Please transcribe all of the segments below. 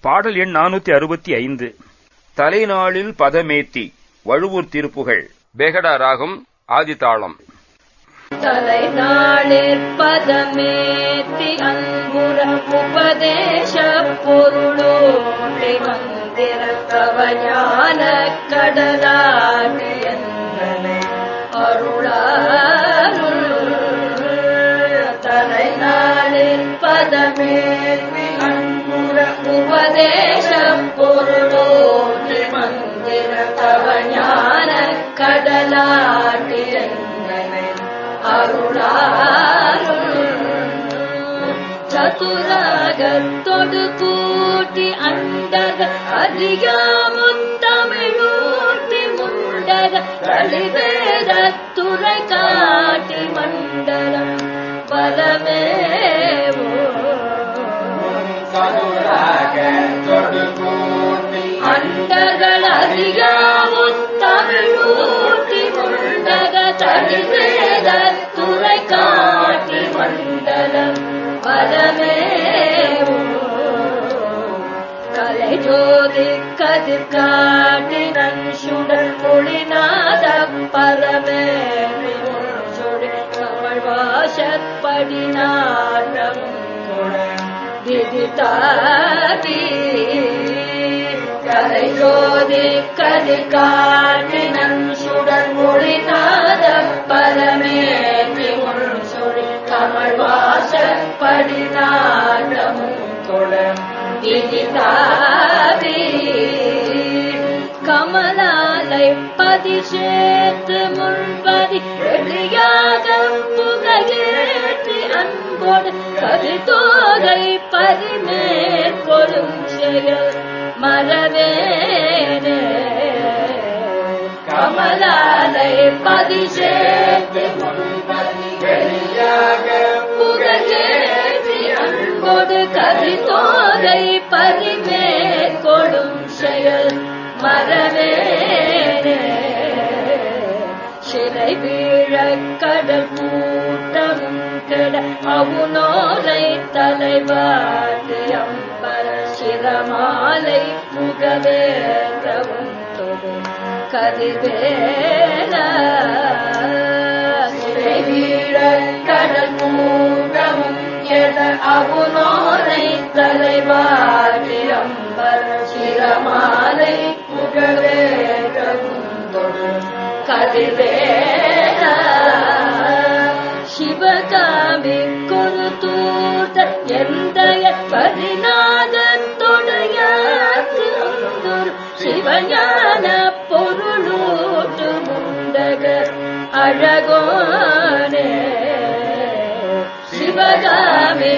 பாடல் எண் நானூத்தி அறுபத்தி ஐந்து. தலைநாளில் பதமேத்தி வழுவூர் திருப்புகள் பேகடா ராகம் ஆதிதாளம். தலை நாளிற்பதமேத்தி அன்புற உபதேச பொருளோடி மந்திர கவஞான கடலாடி அருளாருள் தலை நாளிற்பதமேத்தி அன்புற உபதேச பொருளோட்டி மந்திர கவஞான கடலாடி சதுராகத்தொடு கூட்டி அண்டக அறியாமுத்தமிழூட்டி முண்டக கழிவேத துறை காட்டி மண்டலம் பலமேவோ அண்டகள் அறியாமுத்தமிழூட்டி முண்டக கழிவேத துறை காட்டி மண்டலம் பலமேவோ கலை ஜோதி கதிர் காட்டி நன்சுடல் மொழிநாத பரமேறி சுடி கமல் வாசற்படி நாடம் விதித்தாதி கலை ஜோதி கதிர் காட்டி நன் கமலாலை பதிசேத்து முன்பதி வெளியாக புகையேற்றி அன்போடு கதிதோகை பரிமேற்கொள்ளும் செயல் மரவேனே. கமலாலை பதிசேத்து முன்பதி வெளியாக புகையேற்றி அன்போடு பகை பறிமே கொடும் செயல் மரவேனே. சிறை வீழ கடல் கூட்டமும் கெட அவுனோரை தலைவாதி பர சிரமாலை முகவேற்றவும் தொடும் கதிர்வேல சிறை வீழ கடல் கூட்டமும் எட அவுனோரை தலைவாதி அம்பர சிரமாலை முகவேற்றவும் தொடு சிவகாமி குருதூத எந்தைய பரிநாதத்தொடையாக்கு அங்குரு சிவஞான பொருளூட்டு முண்டக அழகோனே. சிவகாமி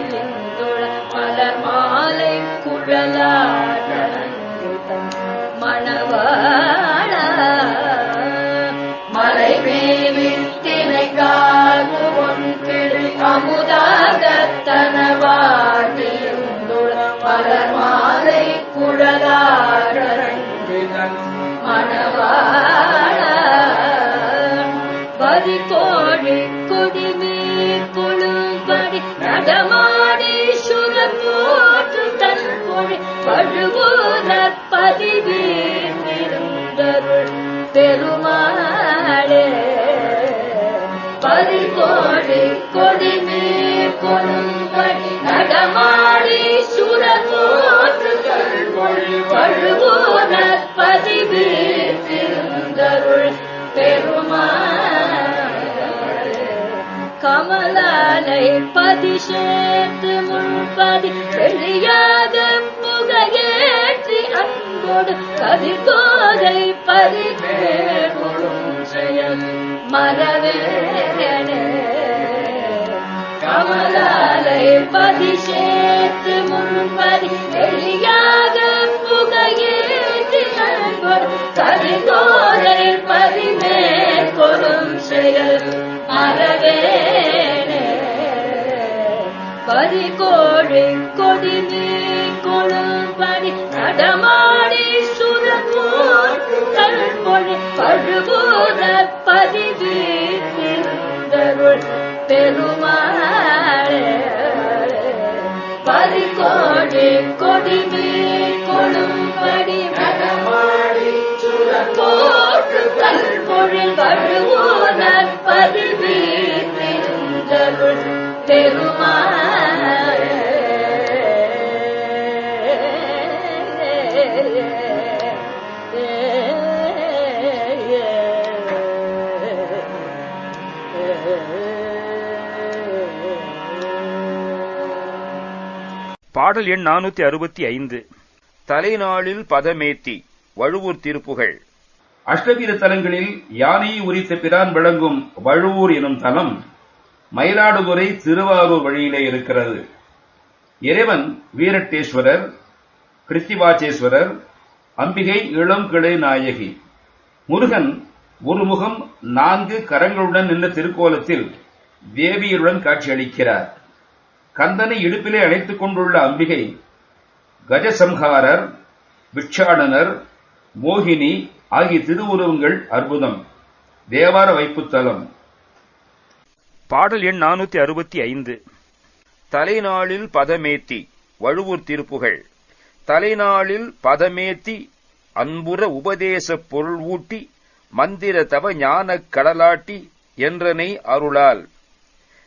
குழலாட்டம் பதி கோழி கொடிமே கொழும்படி நடமாடி சுரம் போற்று தன் பழுவூர பெருமாளே பதி கோழி கொடிமே கொழும்படி மொழி பழுவூர பதிவீர்ந்தருள் பெருமாளே கமலாலை பதிசேத்து முன்பதி வெளியாக புகையேற்றி அன்போடு கதிர்கோதை பதிவேடும் செயல் மரவேனே கமலாலை பதி முன்பதி கோரல் பதிமே கொடும் செயல் மறவேனே பரிகோழி கொடி நீ கொழும்படி நடமாடி சுரமோர் கல்மொழி பழுபூர பதிவீர்த்தருள் பெருமாளே. பரிகோழி கொடி நீ கொழும்படி பாடல் எண் நானூத்தி அறுபத்தி ஐந்து. தலைநாளில் பதமேத்தி வழுவூர் திருப்புகழ் அஷ்டபீர தலங்களில் யானையை உரித்த பிரான் விளங்கும் வழுவூர் எனும் தலம் மயிலாடுதுறை திருவாரூர் வழியிலே இருக்கிறது. இறைவன் வீரட்டேஸ்வரர் கிருத்திவாச்சேஸ்வரர் அம்பிகை இளம் கிளை நாயகி. முருகன் ஒரு முகம் நான்கு கரங்களுடன் நின்ற திருக்கோலத்தில் தேவியருடன் காட்சியளிக்கிறார். கந்தனை இடுப்பிலே அழைத்துக் கொண்டுள்ள அம்பிகை கஜசம்ஹாரர் பிட்சாடனர் மோகினி ஆகிய திருவுருவங்கள் அற்புதம். தேவார வைப்புத்தலம். பாடல் எண் நானூத்தி அறுபத்தி ஐந்து. தலைநாளில் பதமேத்தி வழுவூர் திருப்புகழ் தலைநாளில் பதமேத்தி அன்புற உபதேச பொருள் ஊட்டி மந்திர தவ ஞானக் கடலாட்டி என்றனை அருளால்.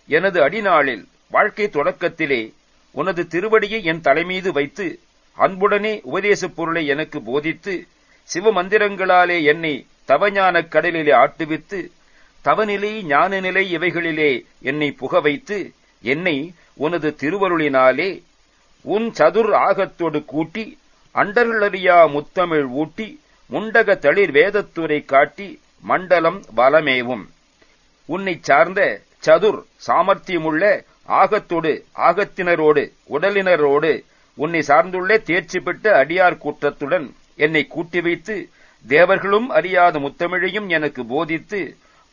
எனது அடிநாளில் வாழ்க்கை தொடக்கத்திலே உனது திருவடியை என் தலைமீது வைத்து அன்புடனே உபதேசப் பொருளை எனக்கு போதித்து சிவ மந்திரங்களாலே என்னை தவஞானக் கடலிலே ஆட்டுவித்து தவநிலை ஞானநிலை இவைகளிலே என்னை புக வைத்து என்னை உனது திருவருளினாலே உன் சதுர் ஆகத்தோடு கூட்டி அண்டர்களறியா முத்தமிழ் ஊட்டி முண்டக தளிர் வேதத்துரை காட்டி மண்டலம் வலமேவும். உன்னைச் சார்ந்த சதுர் சாமர்த்தியமுள்ள ஆகத்தோடு ஆகத்தினரோடு உடலினரோடு உன்னை சார்ந்துள்ள தேர்ச்சி பெற்ற அடியார் கூட்டத்துடன் என்னை கூட்டி வைத்து தேவர்களும் அறியாத முத்தமிழையும் எனக்கு போதித்து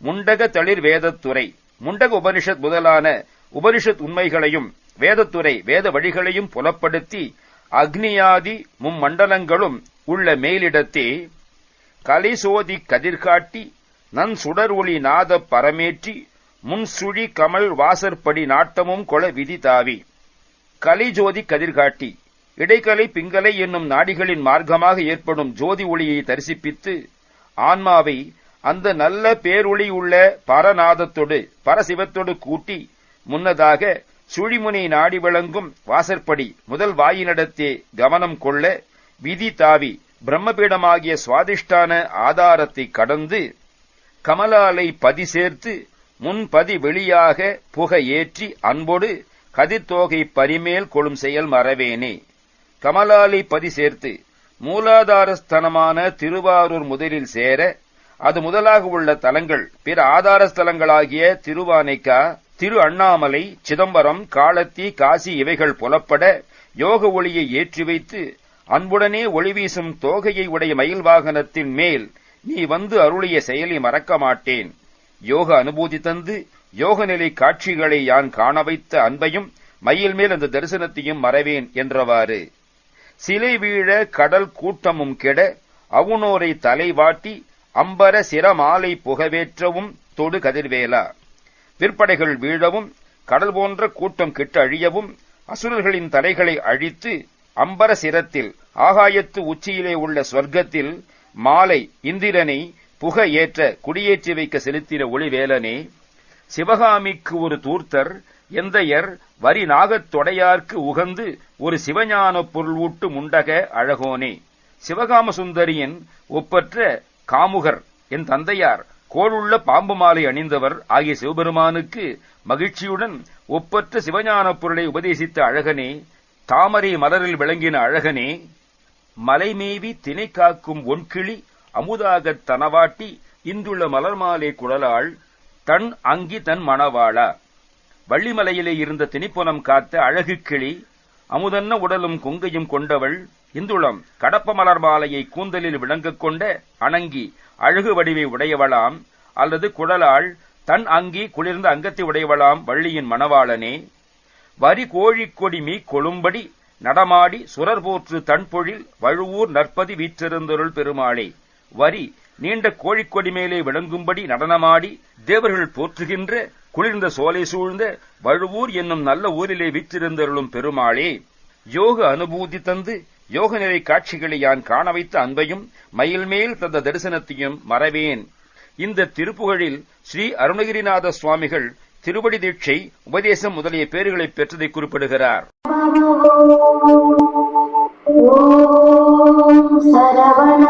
முண்டக தளிர் வேதத்துறை முண்டக உபனிஷத் முதலான உபனிஷத் உண்மைகளையும் வேதத்துறை வேத வழிகளையும் புலப்படுத்தி அக்னியாதி மும்மண்டலங்களும் உள்ள மேலிடத்தே கலைசோதி கதிர்காட்டி நன் சுடர் ஒளி நாத பரமேற்றி முன்சுழி கமல் வாசற்படி நாட்டமும் கொள விதி தாவி. கலிஜோதி கதிர்காட்டி இடைக்கலை பிங்கலை என்னும் நாடிகளின் மார்க்கமாக ஏற்படும் ஜோதி ஒளியை தரிசிப்பித்து ஆன்மாவை அந்த நல்ல பேரொளி உள்ள பரநாதத்தோடு பரசிவத்தோடு கூட்டி முன்னதாக சுழிமுனை நாடி விளங்கும் வாசற்படி முதல் வாயினிடத்தே கவனம் கொள்ள விதி தாவி பிரம்மபீடமாகிய சுவாதிஷ்டான ஆதாரத்தை கடந்து கமலாலை பதி சேர்த்து முன்பதி வெளியாக புக ஏற்றி அன்போடு கதிர்த்தோகை பரிமேல் கொளும் செயல் மறவேனே. கமலாலை பதி சேர்த்து மூலாதாரஸ்தனமான திருவாரூர் முதலில் சேர அது முதலாக உள்ள தலங்கள் பிற ஆதாரஸ்தலங்களாகிய திருவானைக்கா திரு அண்ணாமலை சிதம்பரம் காளத்தி காசி இவைகள் புலப்பட யோக ஒளியை ஏற்றி வைத்து அன்புடனே ஒளி வீசும் தோகையை உடைய மயில் வாகனத்தின் மேல் நீ வந்து அருளிய செயலை மறக்க மாட்டேன். யோக அனுபூதி தந்து யோக நிலை காட்சிகளை யான் காண வைத்த அன்பையும் மயில் மேல் அந்த தரிசனத்தையும் மறவேன் என்றவாறு. சிலை வீழ கடல் கூட்டமும் கெட அவுணோரை தலைவாட்டி அம்பர சிரமாலை புகவேற்றவும் தொடு கதிர்வேலா. விற்படைகள் வீழவும் கடல் போன்ற கூட்டம் கெட்டு அழியவும் அசுரர்களின் தலைகளை அழித்து அம்பர சிரத்தில் ஆகாயத்து உச்சியிலே உள்ள ஸ்வர்க்கத்தில் மாலை இந்திரனை புக ஏற்ற குடியேற்றி வைக்க செலுத்தின ஒளிவேலனே சிவகாமிக்கு ஒரு தூர்த்தர் எந்தையர் வரி நாகத் தொடையார்க்கு உகந்து ஒரு சிவஞான பொருள்வூட்டு முண்டக அழகோனே. சிவகாம சுந்தரியின் ஒப்பற்ற காமுகர் என் தந்தையார் கோளுள்ள பாம்பு மாலை அணிந்தவர் ஆகிய சிவபெருமானுக்கு மகிழ்ச்சியுடன் ஒப்பற்ற சிவஞான பொருளை உபதேசித்த அழகனே தாமரை மலரில் விளங்கின அழகனே மலைமேவி திணை காக்கும் ஒன்கிளி அமுதாகத் தனவாட்டி இந்துள்ள மலர்மாலை குழலாள் தன் அங்கி தன் மணவாளா. வள்ளிமலையிலே இருந்த திணிப்புனம் காத்த அழகு கிளி அமுதன்ன உடலும் கொங்கையும் கொண்டவள் இந்துளம் கடப்ப மலர் மாலையை கூந்தலில் விளங்கக் கொண்ட அணங்கி அழகு வடிவை உடையவளாம் அல்லது குழலாள் தன் அங்கி குளிர்ந்த அங்கத்தை உடையவளாம் வள்ளியின் மணவாளனே. வரி கோழிக்கொடி மீ கொழும்படி நடமாடி சுரர் போற்று தன்பொழில் வழுவூர் நற்பதி வீற்றிருந்தொருள் பெருமாளே. வரி நீண்ட கோழிக்கொடி மேலே விளங்கும்படி நடனமாடி தேவர்கள் போற்றுகின்ற குளிர்ந்த சோலை சூழ்ந்த வழுவூர் என்னும் நல்ல ஊரிலே வீற்றிருந்தருளும் பெருமாளே யோக அனுபூதி தந்து யோக நிலை காட்சிகளை யான் காண வைத்த அன்பையும் மயில்மேல் தந்த தரிசனத்தையும் மறவேன். இந்த திருப்புகழில் ஸ்ரீ அருணகிரிநாத சுவாமிகள் திருவடி தீட்சை உபதேசம் முதலிய பேர்களை பெற்றதை குறிப்பிடுகிறார். சரவண